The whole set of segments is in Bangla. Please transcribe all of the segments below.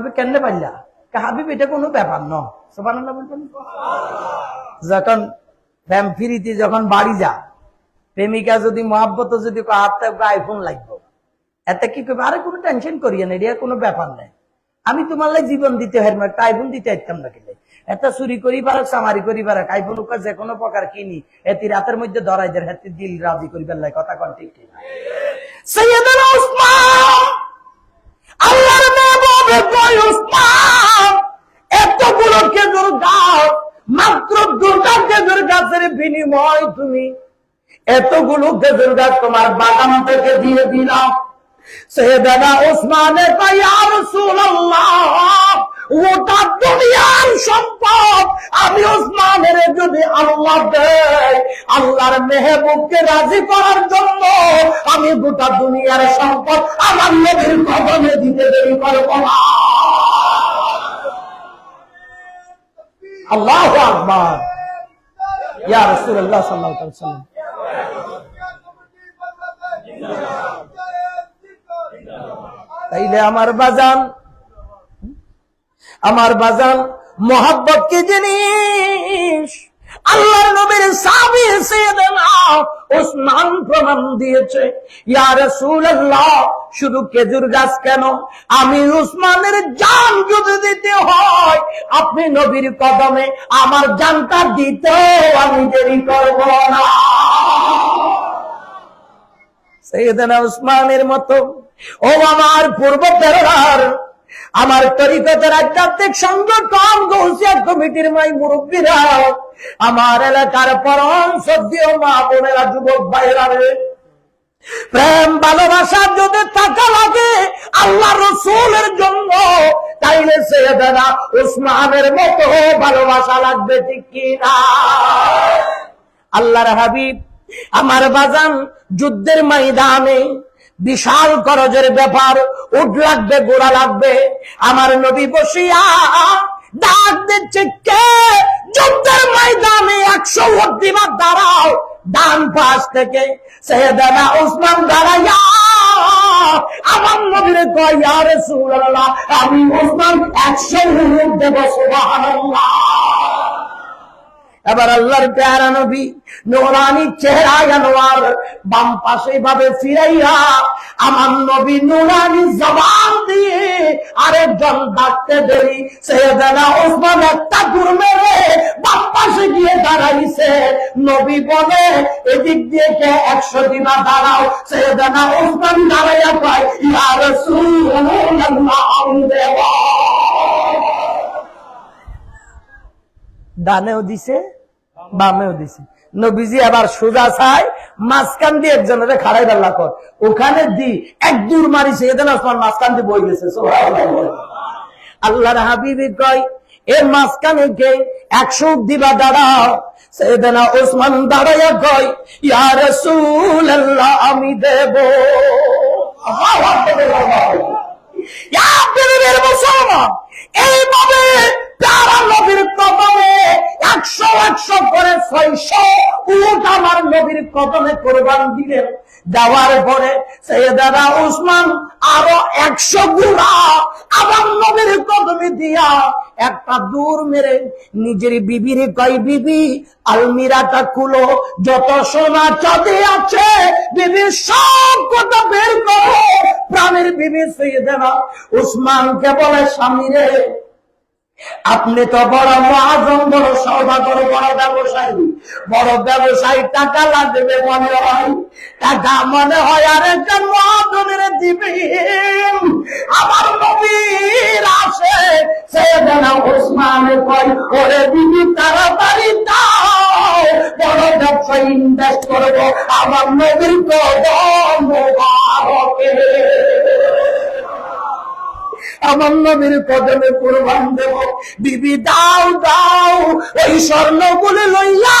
কবে কেন হাবিব, এটা কোনো ব্যাপার ন বলবেন? যখন প্রেম ফিরিতে যখন বাড়ি যা, প্রেমিকা যদি মহাব্বত যদি হাত আইফোন লাগবে। এতে কি করবে? আরে, কোনো টেনশন করিয়ে না, এটা কোনো ব্যাপার নেই আমি তোমার লাই জীবন দিতে হারবো একটা আইফোন দিতে হারতাম না কিনে এটা চুরি করি পারক, সামারি করি পারক আইফোন যে কোনো প্রকার কিনি এটি রাতের মধ্যে ধরাই দেয় হাতে দিল রাজি করি পেলাই কথা কন ঠিক ঠিক আল্লাহর মেহবুবে কয় উসমান এতগুলো খেজুর দাও মাত্র দুটা খেজুর গাছের বিনিময় তুমি। এতগুলো খেজুর গাছ তোমার বাগান থেকে দিয়ে দিলাম। সৈয়দনা উসমানে কয়, ইয়া রাসূলুল্লাহ! ওটা দুনিয়ার সম্পদ আমি ওসমানের যদি আল্লাহ দেয়, আল্লাহর মেহবুবকে রাজি করার জন্য আমি গোটা দুনিয়ার সম্পদ আমার নবীর কদমে দিতে দেরি করব না। আল্লাহ আকবার। ইয়া রাসূলুল্লাহ সাল্লাল্লাহু আলাইহি তাইলে আমার বাজান আমার বাজান মোহাব্বত কি জিনিস? আল্লাহর নবীর সাহাবী সাইয়েদনা ওসমান প্রমাণ দিয়েছে, ইয়া রাসূলুল্লাহ, শুধু খেজুর গাছ কেন? আমি উসমানের জান যদি দিতে হয়, আপনি নবীর কদমে আমার জানটা দিতে আমি দেরি করব না। সৈয়দনা উসমানের মতো, ও আমার পূর্ব প্রেরণার আমার তরিকতের আধ্যাত্মিক সংগঠন গৌসিয়া কমিটির মাই মুরব্বীরা, আমার এলাকার পরম সদ্য মা বোনেরা, যুবক ভাইরা প্রেম, ভালোবাসা যদি টাকা লাগে, আল্লাহ রসুলের জন্য, তাইলে সৈয়দনা উসমানের মতো ভালোবাসা লাগবে ঠিক কিনা? আল্লাহর হাবিব, আমার বাজান যুদ্ধের ময়দানে বিশাল করজের ব্যাপার, উঠ লাগবে, গোড়া লাগবে। আমার নবী বসিয়া ডাক দিচ্ছে, কে? যুদ্ধের ময়দানে একশো দিবার দাঁড়াও। ডান পাশ থেকে সৈয়দানা উসমান দাঁড়াইয়া, আমার নবীরে কয় আমি উসমান একশো দেব সুবহানাল্লাহ। এবার আল্লাহর পেয়ারা নবী, নোরানি চেহারা আনোয়ার বাম পাশে ভাবে ফিরাইয়া আমার নবী নোরানি জবান দিয়ে আরেকজন ডাকতে দেরি। সৈয়দানা ওসমান একটা দূর মেরে বাম পাশে গিয়ে দাঁড়াইছে। নবী বলে, এদিক দিয়ে কে একশো দিনা দাঁড়াও। সৈয়দানা ওসমান দাঁড়াইয়া পায় ইয়া দেওয়া ডানেও দিছে বামেও দিছে। নবীজি আবার সোজা চাই মাঝখান দিয়ে একজনের খাড়াই ডাল্লা কর ওখানে দি, এক দূর মারিছে এদিন আসমান মাঝখান দিয়ে বই গেছে। আল্লাহর হাবিবি কয় এর মাঝখানে কে, একশো দিবা দাঁড়াও। সেদিনা ওসমান দাঁড়াইয়া কয়, ইয়া রাসূলুল্লাহ, আমি দেব। এইভাবে তারা নবীর কদমে একশো একশো করে ছয়শো উট আমার নবীর কদমে কোরবান দিলেন, দেওয়ার পরে সৈয়দারা উসমান আরও একশো গুড়া আমার নবীর কদমে দিয়া একটা দূর মেরে নিজের বিবির কই বিবি, আলমিরাটা খুলো, যত সোনা চাঁদে আছে বিবি সব কথা বের করো। প্রাণের বিবি সৈয়দারা উসমানকে বলে, স্বামী রে আপনি তো বড় মহাজন, বড় সৌদাগর বড় ব্যবসায়ী। বড় ব্যবসায়ী টাকা লাগবে মনে হয়। টাকা মনে হয় আর একটা মহাজনের দিবে আমার নবীর আসে সে যেন ওসমানে কয়, ওরে দিবি তাড়াতাড়ি দাও। বড় ব্যবসায়ী ইনভেস্ট করব। আমার নবীর কদম মোবারকে। আমার নবীর কদমে কোরবান দেব। বিবি দাও দাও ওই স্বর্ণ গুলি লইয়া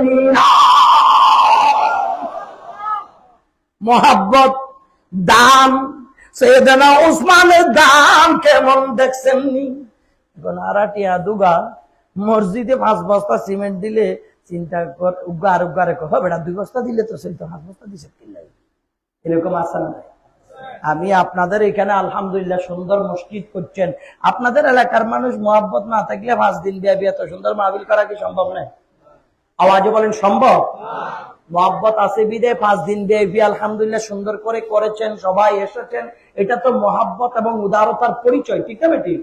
নিলাম। মোহাব্বত দাম সৈয়দনা উসমানের দাম কেমন দেখছেন নি এখন আরাটিয়া দুগা মসজিদে পাঁচ বস্তা সিমেন্ট দিলে চিন্তা কর, উগার উগারে কহ, বেড়া দুই বস্তা দিলে তো সেই তো পাঁচ বস্তা দিছে কিনলাই এরকম না নাই? আমি আপনাদের এখানে আলহামদুলিল্লাহ সুন্দর মসজিদ করছেন। আপনাদের এলাকার মানুষ মোহাব্বত না থাকলে পাঁচ দিন বিয়া বিয়া তো সুন্দর মাহবিল করা কি সম্ভব নয়? আওয়াজে বলেন, সম্ভব? মোহাব্বত আছে বিদে পাঁচ দিন বিয়ে আলহামদুলিল্লাহ সুন্দর করে করেছেন, সবাই এসেছেন। এটা তো মহাব্বত এবং উদারতার পরিচয়, ঠিক না বেটি?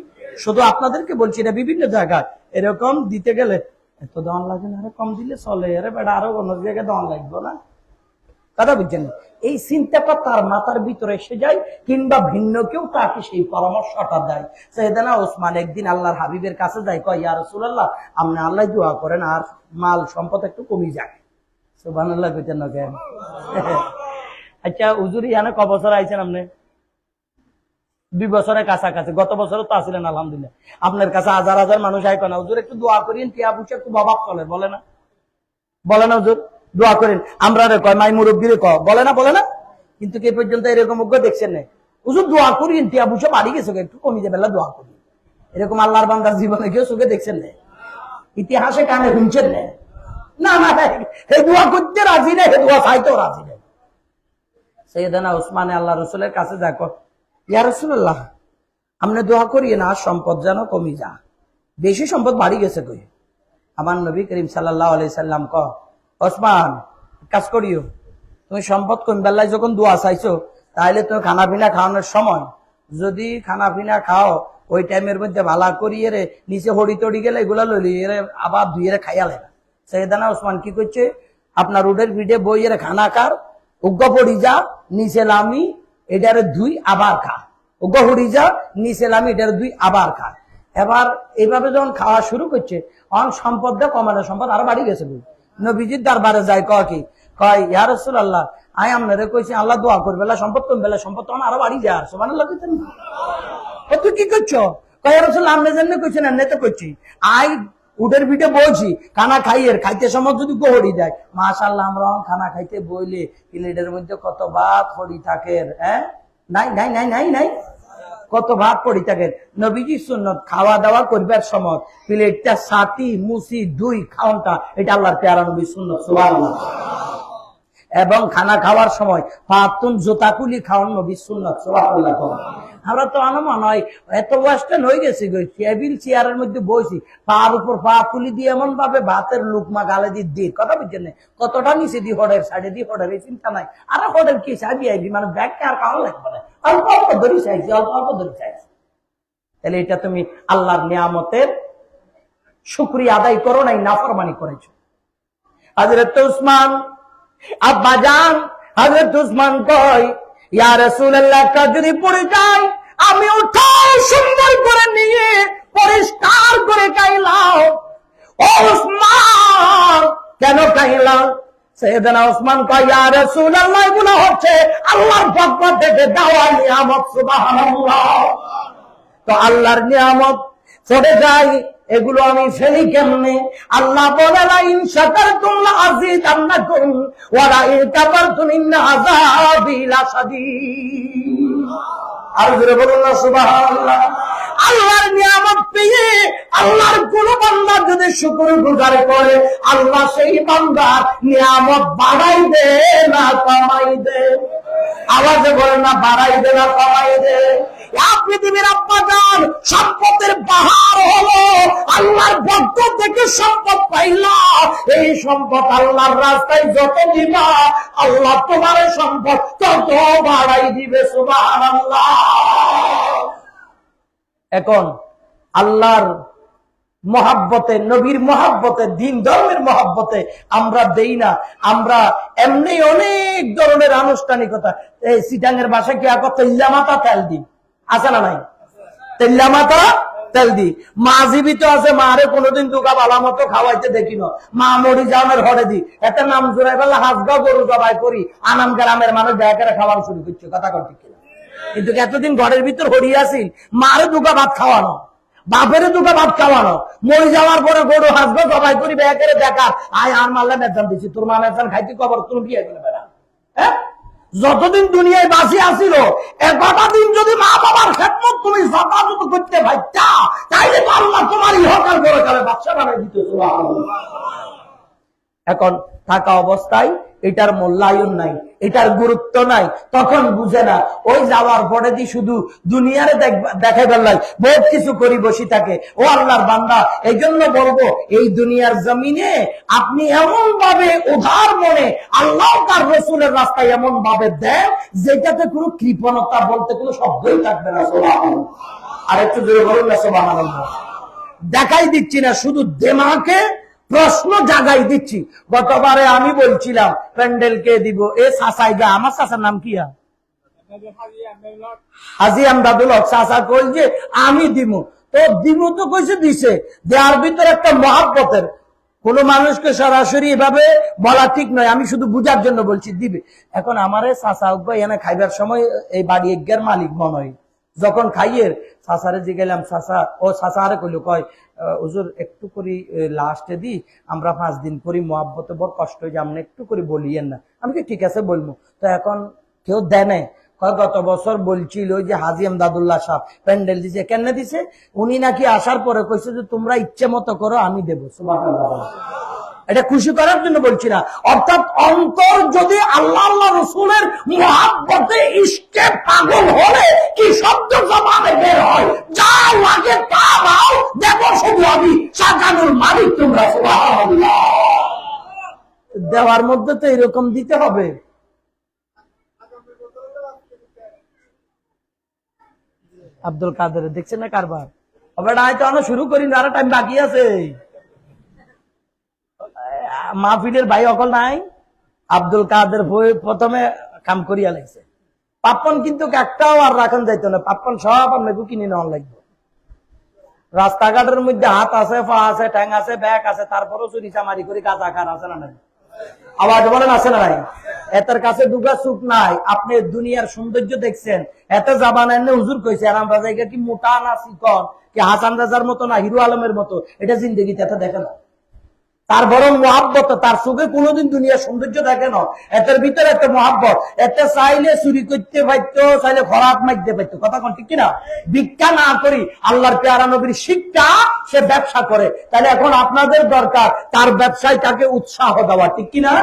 শুধু আপনাদেরকে বলছি না, বিভিন্ন জায়গায়। এরকম দিতে গেলে, এত দন লাগে না কম দিলে চলে। আরে বেটা, আরও অন্য জায়গায় দাম লাগবে না। কথা বুঝছেন? এই চিন্তাটা তার মাথার ভিতরে এসে যায়, কিংবা ভিন্ন কেউ তাকে সেই পরামর্শটা দেয়। সেদিনা ওসমান একদিন আল্লাহর হাবিবের কাছে যায়, কয়, ইয়া রাসূলুল্লাহ, আপনি আল্লাহ দোয়া করেন, আর মাল সম্পদ একটু কমে যায়। সুবহানাল্লাহ কইতেন না কেন? আচ্ছা হুজুরি জানে ক বছর আইছেন আপনি? দুই বছরের কাছাকাছি, গত বছরও তো আসলেন আলহামদুলিল্লাহ। আপনার কাছে হাজার হাজার মানুষ আয় না। হুজুর, একটু দোয়া করিয়েন, টিয়া বুঝে একটু অভাব চলে, বলে না? বলে না হুজুর? দোয়া করেন। আমরা রে কয়, মাই মুরব্বী রে ক বলে না বলে না। কিন্তু কে পর্যন্ত এরকম অজ্ঞ দেখছেন না? হুজুর, দোয়া করিয়েন টিয়া বুঝে বাড়ি গেছে, একটু কমিয়ে বেলা দোয়া করি। এরকম আল্লাহর বান্দার জীবনে কেউ চোখে দেখছেন না। ইতিহাসে কানে শুনছেন না? না না হে দোয়া করতে রাজি হে দোয়া চাইতেও রাজি আল্লাহ রসুলের কাছে দেখো, ইয়া রসুল্লাহ আপনি দোয়া করিয়ে না, সম্পদ যেন কমি যা। বেশি সম্পদ বাড়ি গেছে কই? আমার নবী করিম সাল্লাহ আলি সাল্লাম ক ওসমান কাজ করিও। তুমি সম্পদ কম, বেলায় যখন দোয়া চাইছো তাহলে তুমি খানা পিনা খাওয়ানোর সময়। যদি খানা পিনা খাও, ওই টাইমের মধ্যে ভালা করিয়ে রে, নিচে হড়ি তড়ি গেলে এগুলা লইলি এরে আবার ধুয়ে রে খাইয়া লেনা সৈয়দানা ওসমান কি করছে আপনার রোডের ভিড়ে বইয়ের খানা কার উগ্র পড়ি যা, নিচে লামি, এটারে দুই আবার খা। উগ্র পড়ি যা, নিচে লামি, এটারে দুই আবার খা। এবার এইভাবে যখন খাওয়া শুরু করছে, অন সম্পদটা কমানো সম্পদ আরও বাড়ি গেছে বলে। নবীজির দরবারে যায়, কয় কি? কয়, ইয়া রসুল আল্লাহ আই আপনারে কইছি, আল্লাহ দোয়া করবে সম্পদ কম বেলা সম্পদ তখন আরও বাড়ি যায় সমান ও, তুই কি করছ? কয় রসুল জন্য করছি। আই উটের পিঠে বলছি খানা খাইয়ের, খাইতে সময় যদি গোহরি দেয় মাশাল্লাহ আমরা খানা খাইতে বইলে, প্লেটের মধ্যে কত থাকে হ্যাঁ? নাই নাই নাই নাই নাই। কত ভাগ পড়ি থাকেন? নবীজি সুন্নত, খাওয়া দাওয়া করবার সময় প্লেটটা সাতি মুসি, দুই, খাওনটা, এটা আল্লাহর পেয়ারা নবী সুন্নত এবং খানা খাওয়ার সময় পাতুন জোতাকুলি খাওয়ান নবী সুন্নত আমরা তো আনমান হয় এত ওয়েস্টার্ন হয়ে গেছি গো, টেবিল, চেয়ারের মধ্যে বসি পার উপর পা তুলি দিয়ে এমন ভাবে ভাতের লুকমা গালে দিয়ে দিয়ে কথা বুঝছেন? কতটা নিচে দি হডের, সাইডে দি হডের, এই চিন্তা নাই। আর হডের কি চাবি আইবি? মানে ব্যাগকে আর খাওয়া লাগবে না। অল্প অল্প ধরি চাইছি, অল্প অল্প ধরি চাইছি। তাহলে এটা তুমি আল্লাহর নিয়ামতের শুক্রিয়া আদায় করো নাই, নাফরমানি করেছ। হজরত উসমান, আব্বা যান হজরত উসমান কয়, ইয়া রাসূলুল্লাহ কা যদি পড়ে যায় আমি ওটাও সুন্দর করে নিয়ে পরিষ্কার করে গাইলাম ওসমান, কেন গাইলাম সৈয়দনা ওসমান কয়, ইয়া আল্লাহগুলো হচ্ছে আল্লাহর পক্ষ থেকে দেওয়া নিয়ামত সুবাহ তো আল্লাহর নিয়ামত চলে যায়। এগুলো আমি ফেলি কেমনে? আল্লাহ বলে আর আল্লাহর নিয়ামত পেয়ে আল্লাহর কোন বান্দা যদি শুকর গুজার করে, আল্লাহ সেই বান্দার নিয়ামত বাড়াই দে না কমাই দে। আওয়াজে বলে না, বাড়াই দে না কমাই দে। এখন আল্লাহর মহাব্বতে, নবীর মহাব্বতে, দিন ধর্মের মহাব্বতে আমরা দেই না। আমরা এমনি অনেক ধরনের আনুষ্ঠানিকতা। এই সিটাঙ্গের বাসায় কি আকর তেল্লামাতা তেল দিই আছে না নাই? তেল্লামাতা তেল দি। মা জীবিত আছে, মারে কোনোদিন দুকা বালা মতো খাওয়াইতে দেখি না। মা মরি জামের হরে দি। একটা নাম জোড়াই বেলা হাজগা গরু জবাই করি। আনাম গ্রামের মানুষ দেখারে খাওয়ানো শুরু করছে। কথা কর ঠিক কিনা? কিন্তু এতদিন ঘরের ভিতর হরিয়ে আসিল মারে দুকা ভাত খাওয়ানো। বাপের দুটো ভাত খাওয়ানো। মরে যাওয়ার পরে গরু হাসবো জবাই করি ব্যাগের দেখার আয়, আর মাল্লা মেজান দিচ্ছি তোর মা মেজান খাইতে কবর, তুমি বিয়ে করে বেড়া? হ্যাঁ? যতদিন দুনিয়ায় বাঁচিয়ে আসিল এগারোটা দিন যদি মা বাবার খেদমত তুমি যথাযথ করতে ভাইটা তাইলে পারো না তোমার ইহকাল করে কালে বাচ্চা বানাই দিতে এখন থাকা অবস্থায় এটার মূল্যায়ন নাই, এটার গুরুত্ব নাই, তখন বুঝে না। ওই যাওয়ার পরে দি শুধু দুনিয়ারে দেখাই বেলায় বহুত কিছু করি বসি থাকে। ও আল্লাহর বান্দা এই জন্য বলব, এই দুনিয়ার জমিনে আপনি এমন ভাবে উধার মনে আল্লাহ তার রসুলের রাস্তায় এমন ভাবে দেন, যেটাতে কোনো কৃপণতা বলতে কোনো শব্দই থাকবে না আর একটু জোরে বলুন না, সুবহানাল্লাহ। দেখাই দিচ্ছি না, শুধু দেমাকে প্রশ্ন জাগাই দিচ্ছি। গতবারে আমি বলছিলাম, প্যান্ডেল কে দিব? এ সাসাই গা, আমার সাসার নাম কি হাজি আমদাদুল হক চাচা কই যে, আমি দিব তো দিব তো কইছে দিছে দেওয়ার ভিতরে একটা মহাব্বতের। কোন মানুষকে সরাসরি এভাবে বলা ঠিক নয়, আমি শুধু বুঝার জন্য বলছি, দিবে। এখন আমারে চাচা উকবা এনে খাইবার সময় এই বাড়ি এজ্ঞার মালিক মনে হয়। যখন খাইয়ের, চাচারে যে গেলাম, চাচা, ও আরে কইলো, কয় হুজুর, একটু করি লাস্টে দি, আমরা পাঁচ দিন করি, মহাব্বতে বড় কষ্ট হয়ে আপনি একটু করে বলিয়েন না। আমি কি ঠিক আছে বলব তো এখন কেউ দেয় নাই। গত বছর বলছিল যে হাজি আমদাদুল্লাহ সাহ প্যান্ডেল দিছে। কেন দিছে? উনি নাকি আসার পরে কইছে যে, তোমরা ইচ্ছে মতো করো, আমি দেবো। সুবহানাল্লাহ। এটা খুশি করার জন্য বলছি না। অর্থাৎ অন্তর যদি আল্লাহ আল্লাহ রসুলের মহাব্বতে ইষ্টে পাগল হলে কি শব্দ জবানে বের হয়? যা লাগে তা দাও দেখো শুধু আমি সাজানুর মালিক তোমরা দেওয়ার মধ্যে তো এরকম দিতে হবে। আব্দুল কাদের, দেখছেন না কারবার? আবার তো আমরা শুরু করি না আরও টাইম বাকি আছে। মাহফিলের ভাই অকল নাই, আব্দুল কাদের বই প্রথমে কাম করিয়া লাগছে পাপ্পন কিন্তু একটাও আর রাখন যাইতো না পাপ্পন সব আপনাকে কিনে নেওয়া লাগবে। রাস্তাঘাটের মধ্যে হাত আছে, পা আছে, ঠ্যাং আছে, ব্যাগ আছে, তারপরও চুরি চামারি করে কাজা কার আছে না নাই? আওয়াজ বলেন, আছে না নাই? এতের কাছে দুগা চুপ নাই, আপনি দুনিয়ার সৌন্দর্য দেখছেন। এত জাবান এনে হুজুর কইছে আর আমরা কি মোটা না চিকন কি হাসান রাজার মতো না হিরো আলমের মতো? এটা জিন্দগিতে এত দেখে না। তার বরং মহাব্বত, তার চোখে কোনোদিন দুনিয়ার সৌন্দর্য দেখে না। এটার ভিতরে একটা মহাব্বত। এতে চাইলে চুরি করতে পারতো, চাইলে খরাপ মারতে পারতো। কথা কোন, ঠিক কিনা? ভিক্ষা না করি আল্লাহর পেয়ারা নবীর শিক্ষা সে ব্যবসা করে। তাহলে এখন আপনাদের দরকার তার ব্যবসায় তাকে উৎসাহ দেওয়া, ঠিক কিনা?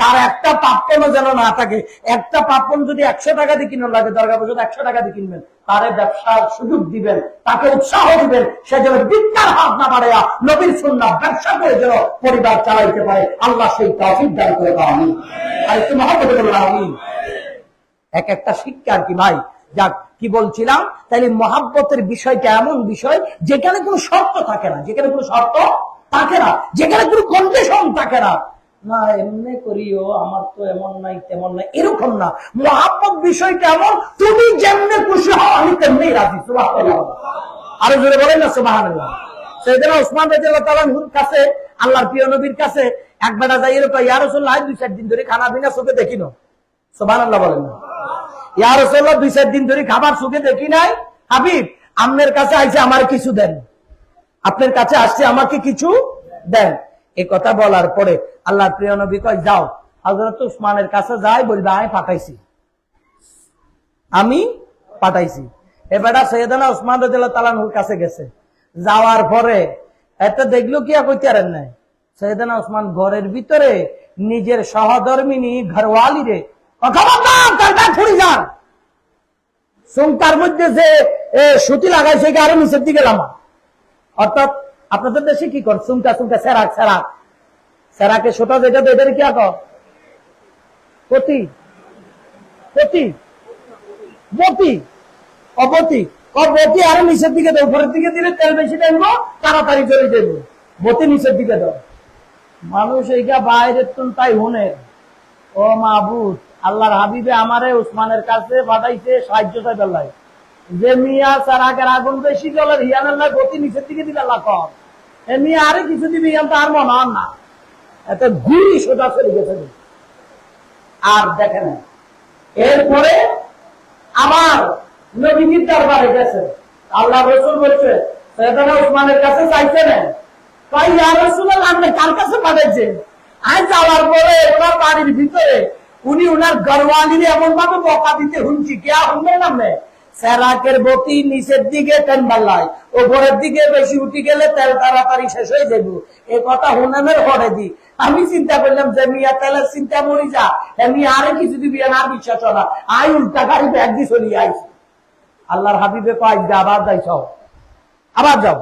তার একটা পাপ্পনও যেন না থাকে। একটা পাপ্পন যদি একশো টাকা দিয়ে কিনো লাগে দরকার পর্যন্ত একশো টাকা দিয়ে কিনবেন। তারে ব্যবসার সুযোগ দিবেন, তাকে উৎসাহ দিবেন, সে যেন বিদ্যার হাত না বাড়াইয়া নবীর সুন্না ব্যবসা করে যেন পরিবার চালাইতে পারে। আল্লাহ সেই তফিক দান করে দাও আমি আর একটু মহাপতি আমি এক একটা শিক্ষা আর কি ভাই? যাক, কি বলছিলাম? তাহলে মহাব্বতের বিষয়টা এমন বিষয়, যেখানে কোনো শর্ত থাকে না, যেখানে কোনো শর্ত থাকে না, যেখানে কোনো কন্ডিশন থাকে না। না, এমনি করিও, আমার তো এমন নাই, তেমন নাই, এরকম না। মহাব্বত বিষয়টা এমন তুমি যেমনে খুশি হও, আমি তেমনি রাজি আরও জোরে বলেন না, সুবহানাল্লাহ। সেদিন ওসমান রাজিয়াল্লাহু কাছে, আল্লাহর প্রিয় নবীর কাছে, এক বেটা যাই এরকম, ইয়া রাসূলুল্লাহ দুই, চার দিন ধরে খানা বিনা চোখে দেখি দেখিনো সুবহানাল্লাহ বলেন না। ইয়া রাসূলুল্লাহ, দুই, চার দিন ধরে খাবার চোখে দেখি নাই? হাবিব আপনার কাছে আইছে, আমার কিছু দেন। আপনার কাছে আসছে, আমাকে কিছু দেন। এই কথা বলার পরে আল্লাহর প্রিয় নবী কয়, যাও, হযরত উসমানের কাছে যাই, বলবে, আমি পাঠাইছি। আমি পাঠাইছি। এবারটা সৈয়দানা উসমান তাআলার কাছে গেছে। যাওয়ার পরে এটা দেখল কি কইতে পারেন নাই। সৈয়দানা উসমান ঘরের ভিতরে নিজের সহধর্মিনী ঘরওয়ালি রে। যান সুমতার মধ্যে যে সুতি লাগাইছে আরও নিচের দিকে লামা অর্থাৎ আপনাদের দেশে কি কর সুমটা সুমটা সেরাক সেরাক। সেরাকে ছোট যেটা তো এদের কি পতি। মতি অপতি বতি আরও নিচের দিকে দাও, উপরের দিকে দিলে তেল বেশি টানবো, তাড়াতাড়ি চলে যাব। বতি নিচের দিকে দাও। মানুষ এইটা বাইরের তুন তাই হনে। ও মাহবুদ আল্লাহর হাবিবে আমারে উসমানের কাছে পাঠাইছে সাহায্য চাই বেল্লাই যে মিয়া সারাকের আগুন বেশি জলের হিয়ান আল্লাহ গতি নিচের দিকে দিবে আল্লাহ কম এ মিয়া আরে কিছু দিবি ইয়ান তো আর মনে না। এত গুড়ি সোজা চলে গেছে। আর দেখেন এরপরে আমার নবীজির দরবারে গেছে। আল্লাহ রসুল বলছে উসমানের কাছে চাইছে না? তাই যাওয়ার পরে বাড়ির ভিতরে উনি ওনার গরওয়ালির এমন ভাবে বকা দিতে হুনছি কে শুনবেন নামে? সেরাকের বতি নিচের দিকে তেল বাল্লায়, ওপরের দিকে বেশি উঠি গেলে তেল তাড়াতাড়ি শেষ হয়ে যাব এ কথা হুনামের হরে দি। আমি চিন্তা করলাম যে মিয়া তেলের চিন্তা মরি যা। এমনি আরে কিছু দিবি না বিশ্বাস না। আই উল্টা গাড়ি ব্যাগ দিয়ে চলিয়ে আইছি আল্লাহর হাবিবে কয় আবার যাইছ আবার যাও।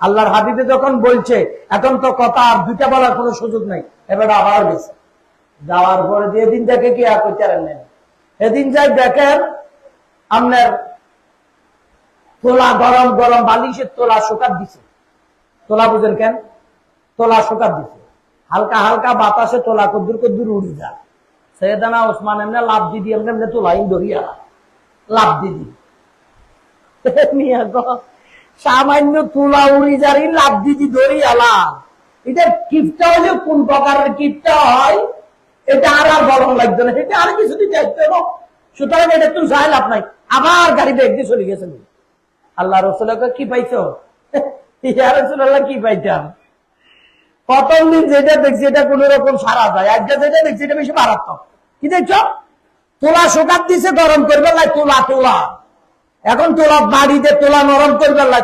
আল্লাহর হাবিবে যখন বলছে, এখন তো কথা আর দুইটা বলার কোনো সুযোগ নাই। এবার আবার গেছে। যাওয়ার পরে যে দিন দেখে কি আর নেন এদিন যাই দেখেন, আপনার তোলা গরম গরম বালিশের তোলা শুকাত দিছে। তোলা বুঝেন কেন? তোলা শুকাত দিছে। হালকা হালকা বাতাসে তোলা কদ্দুর কদ্দুর উড়ি যায়। সৈয়দানা ওসমান এমনি লাভ দিদি, এমনি এমনি তোলা ধরিয়া লাভ দিদি। সামান্য তুলা উড়ি যারি লাভ দিদি ধরি আলা এটা কিপটা হলে কোন প্রকারের কিপটা হয়? এটা আর আর বলন লাগবে না। এটা আর কিছু দিতে সুতরাং এটা চাই লাভ নাই। আবার গাড়ি ব্যাগ দিয়ে চলে গেছে। আল্লাহ রসুলকে কি পাইছো? ইয়া রসুল্লাহ কি পাইতাম? প্রথম দিন যেটা দেখছি এটা কোন রকম সারা যায়। আজকে যেটা দেখছি এটা বেশি মারাত্মক। কি তোলা দিছে, গরম করবে লাই তোলা তোলা। এখন তোলা বাড়িতে তোলা নরম করবে লাই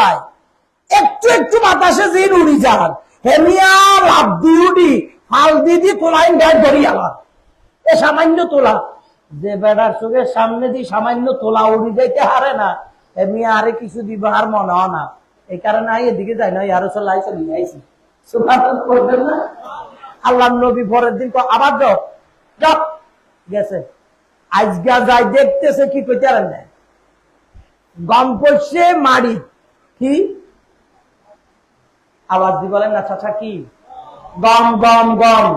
লাই। একটু একটু বাতাসে যে উড়ি যান হেমিয়া লাভ উড়ি ফাল ধরি এ সামান্য তোলা। যে বেড়ার চোখের সামনে দিয়ে সামান্য তোলা উড়ি যাইতে হারে না। এমনি আরে কিছু দিব আর মনে হয় না। এই কারণে এদিকে যাই না আইসে নিয়ে আইসি করবেন না। আল্লাহ নবী পরের দিন কয়, আবার যাও। গেছে। যাই দেখতেছে কি কইতে না গম পড়ছে মাড়ি। কি? আওয়াজ দি বলেন না কি? গম গম গম।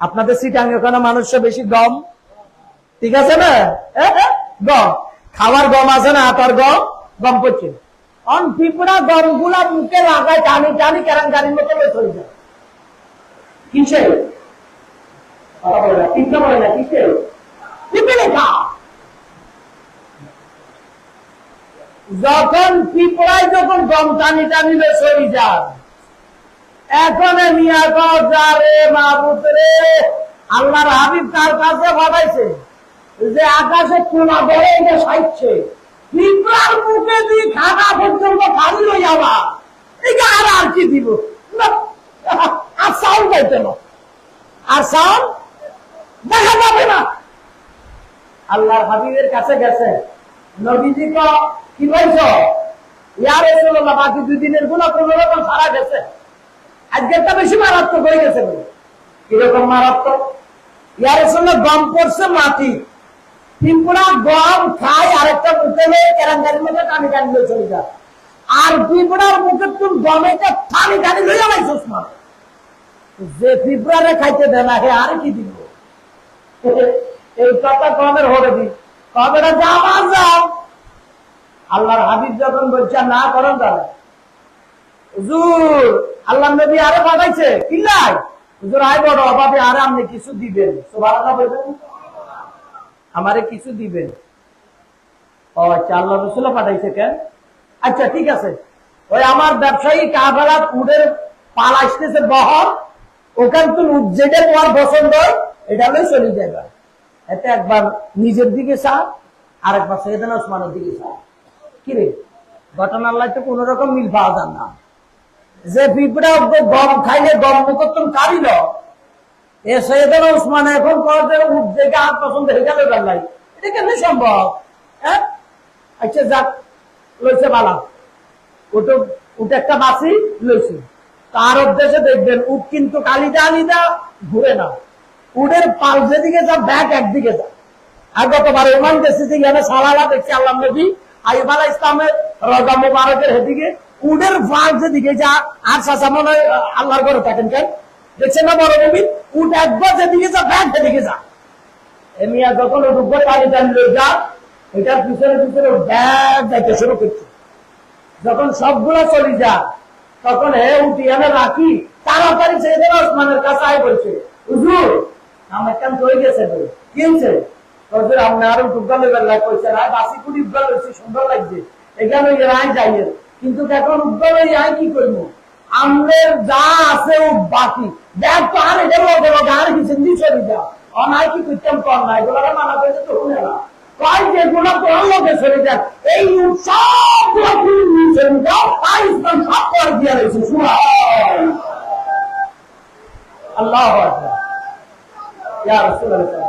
আপনাদের সিটাঙ্গে ওখানে মানুষের বেশি গম? ঠিক আছে না? এ, এ, গম। খাওয়ার গম আছে না, আটার গম? গম পড়ছে। অন পিঁপড়া গমগুলা মুখে লাগায়, টানি টানি কেরান গাড়ির মতো লয়ে চলে যায়। কিসে? যখন পিঁপড়ায় যখন গম টানি টানি চলে যায় এখন মিয়া রে মাহবুত রে। আল্লাহর হাবিব তার কাছে পাঠাইছে যে আকাশে তুলা ধরে এটা সাইছে পিঁপড়ার মুখে দিয়ে খাটা পর্যন্ত খালি লই যাবা। এটা আর আর কি দিব? আর সাউন্ড না। আর সাউন্ড দেখা যাবে না। আল্লাহর হাবিবের কাছে গেছে। নবীজি ক কি বলছ? ইয়ার এসে বাকি দুই দিনেরগুলো কোন রকম সারা গেছে। আজকেরটা বেশি মারাত্মক হয়ে গেছে। কীরকম মারাত্মক? ইয়ার সঙ্গে গম পড়ছে মাটি। পিঁপড়া গম খায় আরেকটা মুখে নিয়ে কেরাঙ্গারির মধ্যে টানি টানি লয়ে চলে যায় আর পিঁপড়ার মুখে তুমি গমেটা টানি টানি লয়ে যাবাইছিস না যে পিঁপড়ারে খাইতে দেয় না, হে আর কি দিব? এই কথা গমের হরে দি কবেটা যাবা যাও আল্লাহর হাবিব যখন বলছে, না করেন তারা হুজুর, আল্লাহ নবী আরও পাঠাইছে। কি নাই হুজুর, আয় বড় অভাবে আরে আপনি কিছু দিবেন সুবহানাল্লাহ বলবেন। আমারে কিছু দিবেন? ও আচ্ছা আল্লাহ পাঠাইছে কেন? আচ্ছা ঠিক আছে। ওই আমার ব্যবসায়ী উডের পাল আসতেছে বহর, ওখান তোমার পছন্দ এটা হলে চলে যাবে এতে একবার নিজের দিকে চা আর একবার সৈয়দান ওসমানের দিকে চা। কিরে ঘটনা আল্লাহ তো কোন রকম মিল পাওয়া যায় না। যে পিঁপড়া গম খাইলে গম মুখত্তম কারিল এ এখন আর পছন্দ হয়ে গেল এটা সম্ভব? হ্যাঁ? আচ্ছা যাক, লইছে বালা। উঠে একটা বাসি লইছে। দেখবেন কিন্তু কালিদা আলিদা ঘুরে না। উডের পাল যেদিকে যা ব্যাগ একদিকে যা আর গতবার ওমান দেশে যে সালালা দেখছি আল্লাহ নবী আইব আলাহ ইসলামের রজা মোবারকের হেদিকে উডের ফাঁক যেদিকে যা আর চাচা মনে হয়, আল্লাহর ঘরে থাকেন কেন? দেখছেন না বড় নবী উঠ একবার যেদিকে যা, ব্যাগ সেদিকে যা। এমিয়া যখন রূপর পানি টান লয়ে যা এটার পিছনে পিছনে ব্যাগ যাইতে শুরু করছে। যখন সবগুলো চলে যা তখন হে উঠি আমি রাখি, তাড়াতাড়ি ছেড়ে দেবে ওসমানের কাছে, আয় বলছে, হুজুর, আমার কান গেছে তো, কি হয়েছে? হুজুর আপনি আরও লেবার লাগ করছে, আর বাসি কুড়ি উদ্গাল সুন্দর লাগছে। এখানে ওই রায় যাইয়ের। কিন্তু এখন উদ্গাল হয়ে আয় কি করব আমাদের যা আছে ও বাকি। দেখ তো আর এটা লোক আর কি চিন্তি চলে যা। অনায় কি করতাম কর না এগুলো মানা করেছে তো শুনে না। কয় যে গুলো লোকে চলে যায় এই সব চলে যাও আর ইসলাম সব করে দিয়ে রয়েছে সুবহান আল্লাহ ইয়া রাসূলুল্লাহ।